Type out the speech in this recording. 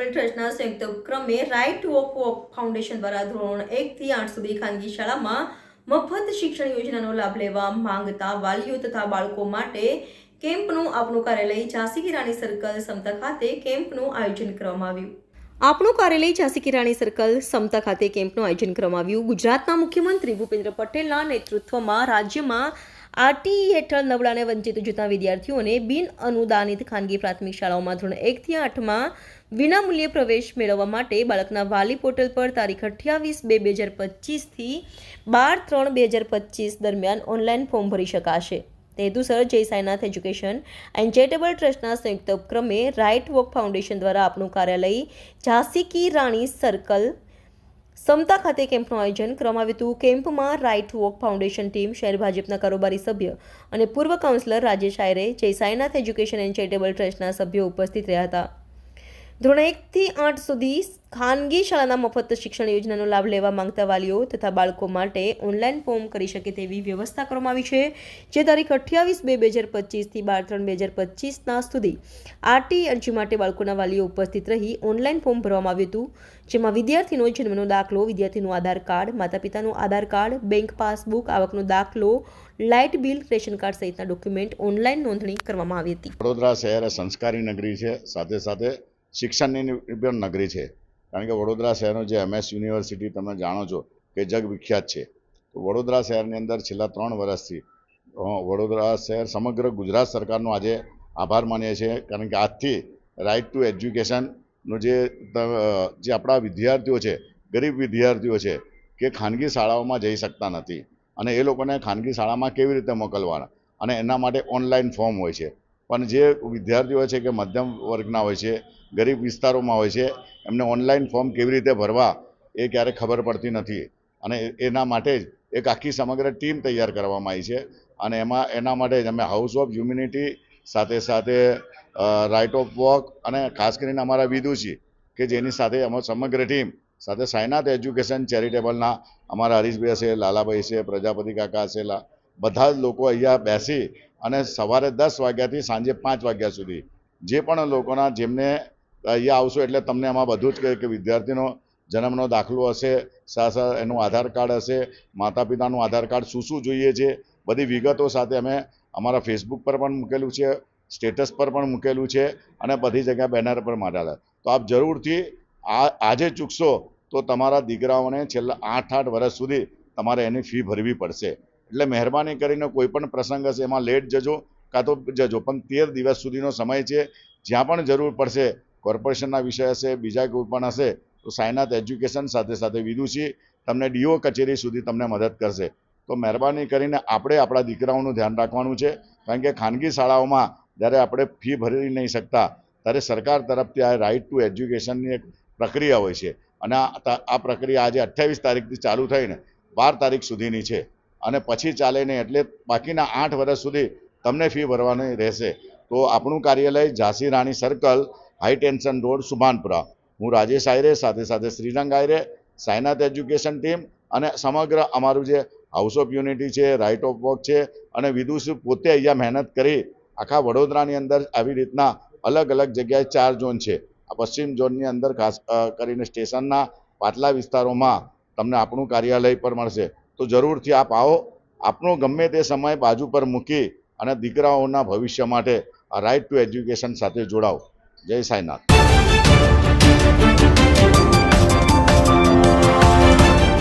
Charitable ટ્રસ્ટના સંયુક્ત ઉપક્રમે રાઇટ ટુ ઓફ ફાઉન્ડેશન દ્વારા ધોરણ એકથી આઠ સુધી ખાનગી શાળામાં મફત શિક્ષણ યોજનાનો લાભ લેવા માંગતા વાલીઓ તથા બાળકો માટે કેમ્પનું આપણું કાર્યાલય ઝાંસી કી રાણી સર્કલ સમતા ખાતે કેમ્પનું આયોજન કરવામાં આવ્યું. આપણું કાર્યાલય ઝાંસી કી રાણી સર્કલ સમતા ખાતે કેમ્પનું આયોજન કરવામાં આવ્યું. ગુજરાતના મુખ્યમંત્રી ભૂપેન્દ્ર પટેલના નેતૃત્વમાં રાજ્યમાં આરટીઈ હેઠળ નબળાને વંચિત જૂથના વિદ્યાર્થીઓને બિન અનુદાનિત ખાનગી પ્રાથમિક શાળાઓમાં ધોરણ એકથી આઠમાં વિનામૂલ્યે પ્રવેશ મેળવવા માટે બાળકના વાલી પોર્ટલ પર તારીખ અઠ્યાવીસ બે બે હજાર પચીસથી બાર ત્રણ બે હજાર પચીસ દરમિયાન ઓનલાઈન ફોર્મ ભરી શકાશે. તે હેતુસર જય સાઈનાથ એજ્યુકેશન એન્ડ ચેરિટેબલ ટ્રસ્ટના સંયુક્ત ઉપક્રમે રાઇટ વોક ફાઉન્ડેશન દ્વારા આપનું કાર્યાલય ઝાંસી કી રાણી સર્કલ સમતા ખાતે કેમ્પનું આયોજન કરવામાં આવ્યું હતું. કેમ્પમાં રાઇટ વોક ફાઉન્ડેશન ટીમ, શહેર ભાજપના કારોબારી સભ્ય અને પૂર્વ કાઉન્સિલર રાજેશ આયરે, જય સાઈનાથ એજ્યુકેશન એન્ડ ચેરિટેબલ ટ્રસ્ટના સભ્યો ઉપસ્થિત રહ્યા હતા. ધોરણ એકથી આઠ સુધી ખાનગી શાળાના મફત શિક્ષણ યોજનાનો લાભ લેવા માંગતા વાલીઓ તથા બાળકો માટે ઓનલાઈન ફોર્મ કરી શકે તેવી વ્યવસ્થા કરવામાં આવી છે. જે તારીખ અઠ્યાવીસ બે બે હજાર પચીસથી બાર ત્રણ બે હજાર પચીસના સુધી આરટી અરજી માટે બાળકોના વાલીઓ ઉપસ્થિત રહી ઓનલાઈન ફોર્મ ભરવામાં આવ્યું હતું. જેમાં વિદ્યાર્થીનો જન્મનો દાખલો, વિદ્યાર્થીનું આધાર કાર્ડ માતા પિતાનું આધાર કાર્ડ, બેંક પાસબુક, આવકનો દાખલો, લાઇટ બિલ, રેશન કાર્ડ સહિતના ડોક્યુમેન્ટ ઓનલાઈન નોંધણી કરવામાં આવી હતી. વડોદરા શહેર સંસ્કારી નગરી છે. સાથે સાથે શિક્ષણની પણ નગરી છે. કારણ કે વડોદરા શહેરનું જે એમએસ યુનિવર્સિટી તમે જાણો છો કે જગ વિખ્યાત છે. તો વડોદરા શહેરની અંદર છેલ્લા ત્રણ વર્ષથી વડોદરા શહેર સમગ્ર ગુજરાત સરકારનો આજે આભાર માનીએ છીએ. કારણ કે આજથી રાઇટ ટુ એજ્યુકેશનનું જે જે આપણા વિદ્યાર્થીઓ છે, ગરીબ વિદ્યાર્થીઓ છે, કે ખાનગી શાળાઓમાં જઈ શકતા નથી. અને એ લોકોને ખાનગી શાળામાં કેવી રીતે મોકલવાના? અને એના માટે ઓનલાઈન ફોર્મ હોય છે. પણ જે વિદ્યાર્થીઓ છે કે મધ્યમ વર્ગના હોય છે, ગરીબ વિસ્તારોમાં હોય છે, એમને ઓનલાઈન ફોર્મ કેવી રીતે ભરવા એ ક્યારેય ખબર પડતી નથી. અને એના માટે જ એક આખી સમગ્ર ટીમ તૈયાર કરવામાં આવી છે. અને એમાં, એના માટે જ અમે હાઉસ ઓફ હ્યુમિનિટી સાથે સાથે રાઇટ ઓફ વોક અને ખાસ કરીને અમારા વિદુષી કે જેની સાથે અમે સમગ્ર ટીમ સાથે સાઈનાથ એજ્યુકેશન ચેરિટેબલના અમારા હરીશભાઈ છે લાલાભાઈ છે પ્રજાપતિ કાકા છે બધા જ લોકો અહીંયા બેસી અને સવારે દસ વાગ્યાથી સાંજે પાંચ વાગ્યા સુધી જે પણ લોકોના જેમને અહીંયા આવશો એટલે તમને આમાં બધું જ કહે કે વિદ્યાર્થીનો જન્મનો દાખલો હશે એનું આધાર કાર્ડ હશે માતા પિતાનું આધાર કાર્ડ શું શું જોઈએ છે, બધી વિગતો સાથે અમે અમારા ફેસબુક પર પણ મૂકેલું છે, સ્ટેટસ પર પણ મૂકેલું છે અને બધી જગ્યા બેનર પર મારેલા. તો આપ જરૂરથી આ આજે ચૂકશો તો તમારા દીકરાઓને છેલ્લા આઠ આઠ વર્ષ સુધી તમારે એની ફી ભરવી પડશે. એટલે મહેરબાની કરીને કોઈ પણ પ્રસંગ હશે, એમાં લેટ જજો, કાં તો જજો. પણ તેર દિવસ સુધીનો સમય છે. જ્યાં પણ જરૂર પડશે, કોર્પોરેશનના વિષય હશે, બીજા કોઈ પણ હશે, તો સાયનાથ એજ્યુકેશન સાથે સાથે વિદુષી તમને ડીઓ કચેરી સુધી તમને મદદ કરશે. તો મહેરબાની કરીને આપણે આપણા દીકરાઓનું ધ્યાન રાખવાનું છે. કારણ કે ખાનગી શાળાઓમાં જ્યારે આપણે ફી ભરી નહીં શકતા, ત્યારે સરકાર તરફથી આ રાઇટ ટુ એજ્યુકેશનની એક પ્રક્રિયા હોય છે. અને આ પ્રક્રિયા આજે અઠ્યાવીસ તારીખથી ચાલુ થઈને બાર તારીખ સુધીની છે. અને પછી ચાલે નહીં એટલે બાકીના આઠ વર્ષ સુધી તમને ફી ભરવાની રહેશે. તો આપણું કાર્યાલય Jhansi Rani circle high tension road Subhanpura. હું રાજેશ આયરે, સાથે સાથે શ્રીરંગ આયરે, સાયનાથ એજ્યુકેશન ટીમ અને સમગ્ર અમારું જે હાઉસ ઓફ યુનિટી છે રાઇટ ઓફ વર્ક છે અને વિદુષી પોતે અહીંયા મહેનત કરી આખા વડોદરાની અંદર આવી રીતના અલગ અલગ જગ્યાએ ચાર ઝોન છે. આ પશ્ચિમ ઝોનની અંદર ખાસ કરીને સ્ટેશનના પાટલા વિસ્તારોમાં તમને આપણું કાર્યાલય પર મળશે. તો જરૂરથી આપ આવો. આપનો ગમે તે સમય બાજુ પર મૂકી અને દીકરાઓના ભવિષ્ય માટે આ રાઇટ ટુ એજ્યુકેશન સાથે જોડાઓ. જય સાંઈનાથ.